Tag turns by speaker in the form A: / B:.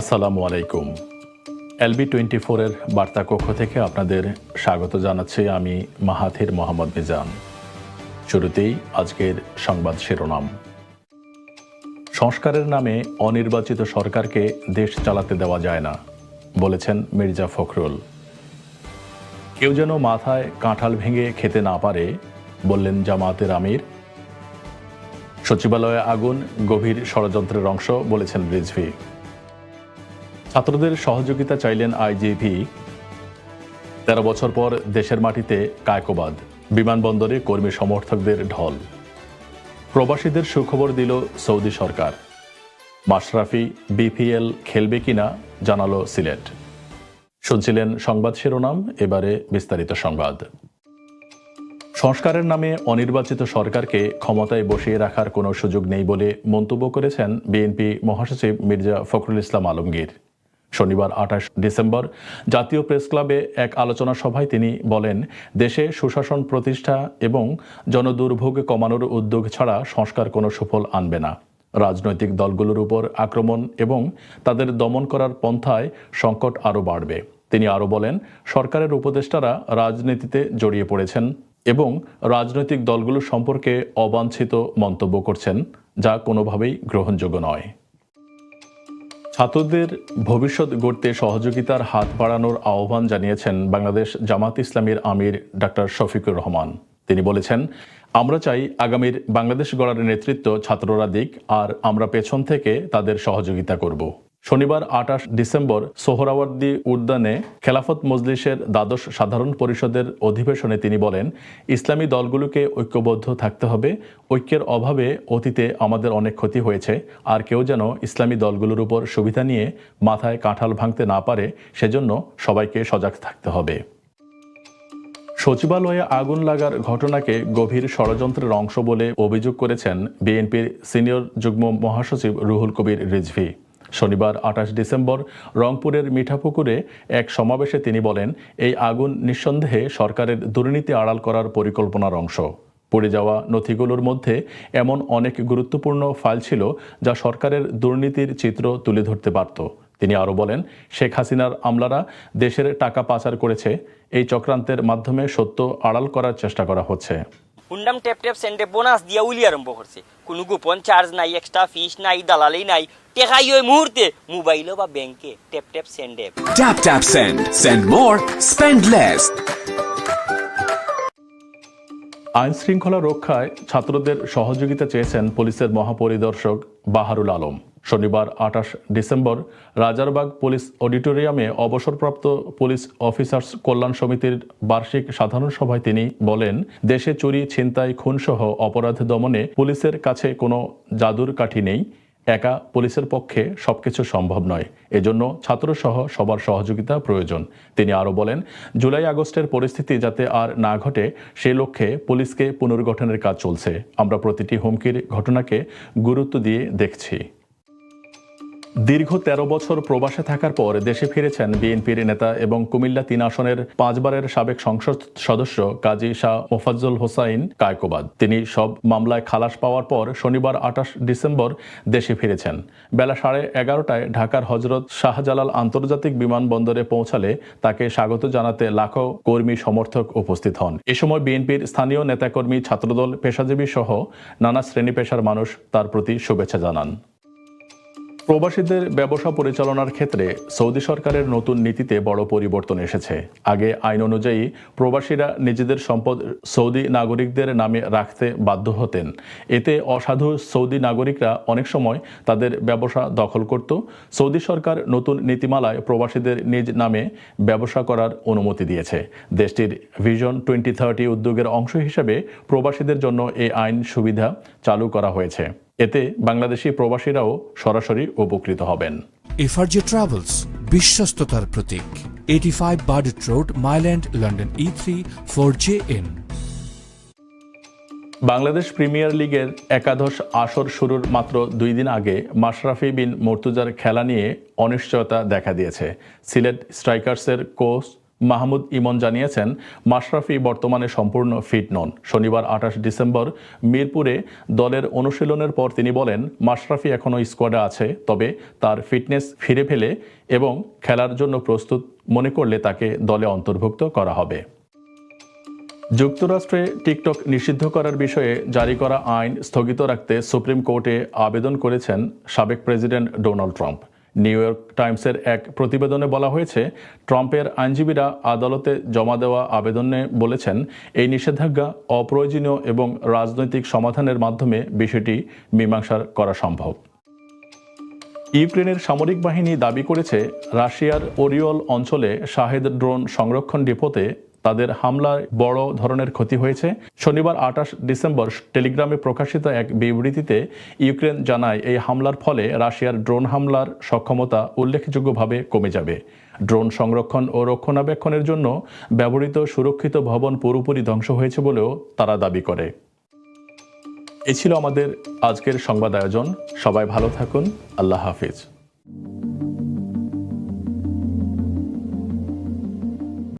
A: আসসালামু আলাইকুম LB twenty ফোরের বার্তা কক্ষ থেকে আপনাদের স্বাগত জানাচ্ছি আমি মাহাথির মোহাম্মদ মিজান শুরুতেই আজকের সংবাদ শিরোনাম সংস্কারের নামে অনির্বাচিত সরকারকে দেশ চালাতে দেওয়া যায় না বলেছেন মির্জা ফখরুল কেউ যেন মাথায় কাঁঠাল ভেঙে খেতে না পারে বললেন জামাতের আমির সচিবালয়ে আগুন গভীর ষড়যন্ত্রের অংশ বলেছেন রিজভি ছাত্রদের সহযোগিতা চাইলেন আইজিভি তেরো বছর পর দেশের মাটিতে কায়কোবাদ বিমানবন্দরে কর্মী সমর্থকদের ঢল প্রবাসীদের সুখবর দিল সৌদি সরকার মাশরাফি বিপিএল খেলবে কিনা জানালো সিলেট শুনছিলেন সংবাদ শিরোনাম এবারে বিস্তারিত সংবাদ সংস্কারের নামে অনির্বাচিত সরকারকে ক্ষমতায় বসিয়ে রাখার কোনো সুযোগ নেই বলে মন্তব্য করেছেন বিএনপি মহাসচিব মির্জা ফখরুল ইসলাম আলমগীর শনিবার আঠাশ ডিসেম্বর জাতীয় প্রেস ক্লাবে এক আলোচনা সভায় তিনি বলেন দেশে সুশাসন প্রতিষ্ঠা এবং জনদুর্ভোগ কমানোর উদ্যোগ ছাড়া সংস্কার কোনো সুফল আনবে না রাজনৈতিক দলগুলোর উপর আক্রমণ এবং তাদের দমন করার পন্থায় সংকট আরও বাড়বে তিনি আরও বলেন সরকারের উপদেষ্টারা রাজনীতিতে জড়িয়ে পড়েছেন এবং রাজনৈতিক দলগুলো সম্পর্কে অবাঞ্ছিত মন্তব্য করছেন যা কোনোভাবেই গ্রহণযোগ্য নয় ছাত্রদের ভবিষ্যৎ গড়তে সহযোগিতার হাত বাড়ানোর আহ্বান জানিয়েছেন বাংলাদেশ জামাত ইসলামের আমির ডাক্তার শফিকুর রহমান তিনি বলেছেন আমরা চাই আগামীর বাংলাদেশ গড়ার নেতৃত্ব ছাত্ররা দিক আর আমরা পেছন থেকে তাদের সহযোগিতা করব শনিবার আঠাশ ডিসেম্বর সোহরাওয়ার্দী উদ্যানে খেলাফত মজলিসের দ্বাদশ সাধারণ পরিষদের অধিবেশনে তিনি বলেন ইসলামী দলগুলোকে ঐক্যবদ্ধ থাকতে হবে ঐক্যের অভাবে অতীতে আমাদের অনেক ক্ষতি হয়েছে আর কেউ যেন ইসলামী দলগুলোর উপর সুবিধা নিয়ে মাথায় কাঁঠাল ভাঙতে না পারে সেজন্য সবাইকে সজাগ থাকতে হবে সচিবালয়ে আগুন লাগার ঘটনাকে গভীর ষড়যন্ত্রের অংশ বলে অভিযোগ করেছেন বিএনপির সিনিয়র যুগ্ম মহাসচিব রুহুল কবির রিজভি শনিবার আঠাশ ডিসেম্বর রংপুরের মিঠাপুকুরে এক সমাবেশে তিনি বলেন এই আগুন নিঃসন্দেহে সরকারের দুর্নীতি আড়াল করার পরিকল্পনার অংশ পড়ে যাওয়া নথিগুলোর মধ্যে এমন অনেক গুরুত্বপূর্ণ ফাইল ছিল যা সরকারের দুর্নীতির চিত্র তুলে ধরতে পারত তিনি আরও বলেন শেখ হাসিনার আমলারা দেশের টাকা পাচার করেছে এই চক্রান্তের মাধ্যমে সত্য আড়াল করার চেষ্টা করা হচ্ছে হুন্ডাম টেপ টেপ সেন্টে বোনাস দিয়ে উলি আরম্ভ করছে কোনো গোপন চার্জ নাই এক্সট্রা ফিস নাই দালালি নাই টেকাই ওই মুহূর্তে মোবাইলও বা ব্যাংকে tap tap send app tap tap send send more spend less আইন শৃঙ্খলা রক্ষায় ছাত্রদের সহযোগিতা চেয়েছেন পুলিশের মহাপরিদর্শক বাহারুল আলম শনিবার আঠাশ ডিসেম্বর রাজারবাগ পুলিশ অডিটোরিয়ামে অবসরপ্রাপ্ত পুলিশ অফিসার্স কল্যাণ সমিতির বার্ষিক সাধারণ সভায় তিনি বলেন দেশে চুরি ছিনতাই খুনসহ অপরাধ দমনে পুলিশের কাছে কোনো জাদুর কাঠি নেই একা পুলিশের পক্ষে সবকিছু সম্ভব নয় এজন্য ছাত্রসহ সবার সহযোগিতা প্রয়োজন তিনি আরও বলেন জুলাই আগস্টের পরিস্থিতি যাতে আর না ঘটে সে লক্ষ্যে পুলিশকে পুনর্গঠনের কাজ চলছে আমরা প্রতিটি হুমকির ঘটনাকে গুরুত্ব দিয়ে দেখছি দীর্ঘ ১৩ বছর প্রবাসে থাকার পর দেশে ফিরেছেন বিএনপির নেতা এবং কুমিল্লা তিন আসনের পাঁচবারের সাবেক সংসদ সদস্য কাজী শাহ মোফাজ্জল হোসাইন কায়কোবাদ তিনি সব মামলায় খালাস পাওয়ার পর শনিবার আঠাশ ডিসেম্বর দেশে ফিরেছেন বেলা সাড়ে এগারোটায় ঢাকার হজরত শাহজালাল আন্তর্জাতিক বিমানবন্দরে পৌঁছালে তাকে স্বাগত জানাতে লাখো কর্মী সমর্থক উপস্থিত হন এ সময় বিএনপির স্থানীয় নেতাকর্মী ছাত্রদল পেশাজীবী সহ নানা শ্রেণী পেশার মানুষ তার প্রতি শুভেচ্ছা জানান প্রবাসীদের ব্যবসা পরিচালনার ক্ষেত্রে সৌদি সরকারের নতুন নীতিতে বড় পরিবর্তন এসেছে আগে আইন অনুযায়ী প্রবাসীরা নিজেদের সম্পদ সৌদি নাগরিকদের নামে রাখতে বাধ্য হতেন এতে অসাধু সৌদি নাগরিকরা অনেক সময় তাদের ব্যবসা দখল করত সৌদি সরকার নতুন নীতিমালায় প্রবাসীদের নিজ নামে ব্যবসা করার অনুমতি দিয়েছে দেশটির ভিশন টোয়েন্টি থার্টি উদ্যোগের অংশ হিসেবে প্রবাসীদের জন্য এই আইন সুবিধা চালু করা হয়েছে এতে বাংলাদেশি প্রবাসীরাও সরাসরি উপকৃত হবেন এফআরজি ট্রাভেলস বিশ্বস্ততার প্রতীক eighty five Burdett road Mile End London E three four J N Bangladesh premier লিগের একাদশ আসর শুরুর মাত্র দুই দিন আগে মাশরাফি বিন মর্তুজার খেলা নিয়ে অনিশ্চয়তা দেখা দিয়েছে সিলেট স্ট্রাইকার্সের কোচ মাহমুদ ইমন জানিয়েছেন মাশরাফি বর্তমানে সম্পূর্ণ ফিট নন শনিবার আঠাশ ডিসেম্বর মিরপুরে দলের অনুশীলনের পর তিনি বলেন মাশরাফি এখনও স্কোয়াডে আছে তবে তার ফিটনেস ফিরে ফেলে এবং খেলার জন্য প্রস্তুত মনে করলে তাকে দলে অন্তর্ভুক্ত করা হবে যুক্তরাষ্ট্রে টিকটক নিষিদ্ধ করার বিষয়ে জারি করা আইন স্থগিত রাখতে সুপ্রিম কোর্টে আবেদন করেছেন সাবেক president Donald Trump New York টাইমসের এক প্রতিবেদনে বলা হয়েছে ট্রাম্পের আইনজীবীরা আদালতে জমা দেওয়া আবেদনে বলেছেন এই নিষেধাজ্ঞা অপ্রয়োজনীয় এবং রাজনৈতিক সমাধানের মাধ্যমে বিষয়টি মীমাংসার করা সম্ভব ইউক্রেনের সামরিক বাহিনী দাবি করেছে রাশিয়ার ওরিওল অঞ্চলে শাহেদ ড্রোন সংরক্ষণ ডিপোতে তাদের হামলায় বড় ধরনের ক্ষতি হয়েছে শনিবার আঠাশ ডিসেম্বর টেলিগ্রামে প্রকাশিত এক বিবৃতিতে ইউক্রেন জানায় এই হামলার ফলে রাশিয়ার ড্রোন হামলার সক্ষমতা উল্লেখযোগ্যভাবে কমে যাবে ড্রোন সংরক্ষণ ও রক্ষণাবেক্ষণের জন্য ব্যবহৃত সুরক্ষিত ভবন পুরোপুরি ধ্বংস হয়েছে বলেও তারা দাবি করে এ ছিল আমাদের আজকের সংবাদ আয়োজন সবাই ভালো থাকুন আল্লাহ হাফিজ